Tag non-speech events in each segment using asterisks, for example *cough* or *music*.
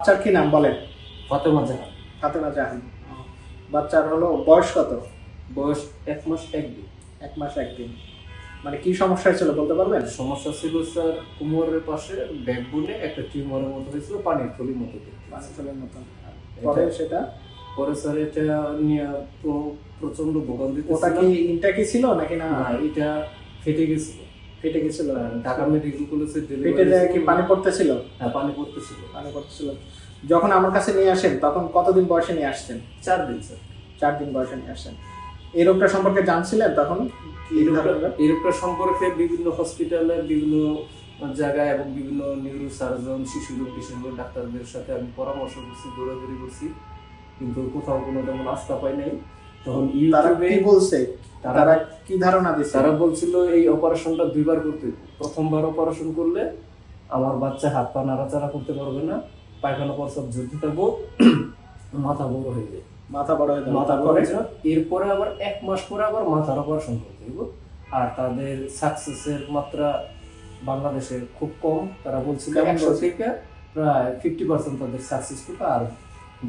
বাচ্চার কি নাম বলেন? ফাতেমা জাহান। ফাতেমা জাহান। বাচ্চার হলো বয়স কত? বয়স এক মাস এক দিন। এক মাস একদিন মানে কি সমস্যা ছিল বলতে পারবেন? সমস্যা ছিল স্যার কোমরের পাশে ব্যাকবোনে একটা টিউমারের মতো হয়েছিল পানির থলির মতো দেখতে। মানুষের মতন পরে সেটা? পরে স্যার এটা নিয়ে প্র- প্রচণ্ড ভোগান্তি ওটা কি ইনটা কি ছিল নাকি না এটা ফেটে গেছিল। ফেটে গেছিল ঢাকা মেডিকেল কলেজে পেটে দেয় কি? পানি পড়তেছিল? হ্যাঁ পানি পড়তেছিল। পানি পড়তেছিল। যখন আমার কাছে নিয়ে আসেন তখন কতদিন বয়সে নিয়ে আসছেন? চার দিন স্যার। চার দিন বয়সে নিয়ে আসছেন। এই রোগটা সম্পর্কে জানছিলেন তখন? এই রোগটা সম্পর্কে বিভিন্ন হসপিটালে বিভিন্ন জায়গায় এবং বিভিন্ন নিউরো সার্জন শিশু রোগ বিশেষজ্ঞ ডাক্তারদের সাথে আমি পরামর্শ করছি দৌড়াদৌড়ি করছি। কিন্তু কোথাও কোনো তেমন আস্থা পাই নাই। তখন তারা কি বলছে? তারা কি ধারণা দিচ্ছে তারা বলছিল এই অপারেশনটা দুইবার করতে প্রথমবার অপারেশন করলে আমার বাচ্চা হাত পা নাড়াচাড়া করতে পারবে না পায়খানা প্রস্রাব ঝুলতে থাকব মাথা বড় হয়ে যায়। মাথা বড় হয়ে মাথা বড় হয়ে যায়। এরপরে আবার এক মাস পরে আবার মাথার অপারেশন করতে হবে আর তাদের সাকসেসের মাত্রা বাংলাদেশে খুব কম। তারা বলছিল একশো থেকে প্রায় ফিফটি পার্সেন্ট তাদের সাকসেসফুল আর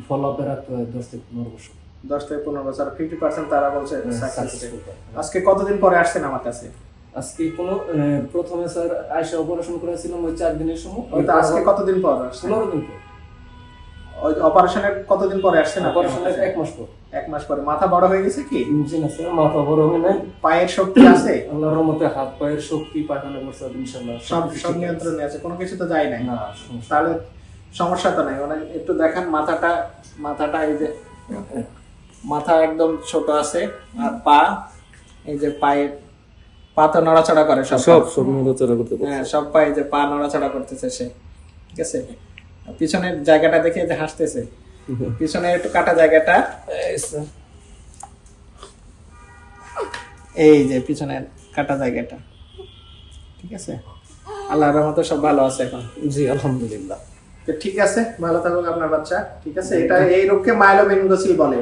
ফলো আপে রাখতে হয় দশ থেকে পনেরো বছর। দশ থেকে পনেরো বছর। ফিফটি পার্সেন্ট তারা বলছে। সাকসেসফুল আজকে কতদিন পরে আসছেন আমার কাছে? আজকে কোনো প্রথমে স্যার আয়সা অপারেশন করেছিলাম ওই চার দিনের সময়। আজকে কতদিন পর পনেরো দিন পর। অপারেশনের কতদিন পরে আসছেন অপারেশনের এক মাস পর। এক মাস পরে। মাথা বড় হয়ে গেছে কি? জি না স্যার মাথা বড় হয় নাই পায়ের শক্তি আছে? আল্লাহর রহমতে হাত পায়ের শক্তি পায়খানা করছে ইনশাল্লাহ সব সব নিয়ন্ত্রণে আছে। কোনো কিছু তো যায় নাই। না তাহলে সমস্যা তো নাই। মানে একটু দেখান মাথাটা মাথাটা এই যে। মাথা একদম ছোট আছে আর পা এই যে পায়ের পা তো নড়াচড়া করে সব সব সব নড়াচড়া করতে হ্যাঁ সব পায়ে যে পা নড়াচড়া করতেছে সে ঠিক আছে? পিছনের জায়গাটা দেখে যে হাসতেছে। *laughs* পিছনে একটু কাটা জায়গাটা। এই যে পিছনের কাটা জায়গাটা ঠিক আছে? আল্লাহর রহমতে সব ভালো আছে এখন। জি আলহামদুলিল্লাহ। তো ঠিক আছে ভালো থাকুক আপনার বাচ্চা ঠিক আছে? এটা এই রোগকে মাইলোমেনিঙ্গোসিল বলে।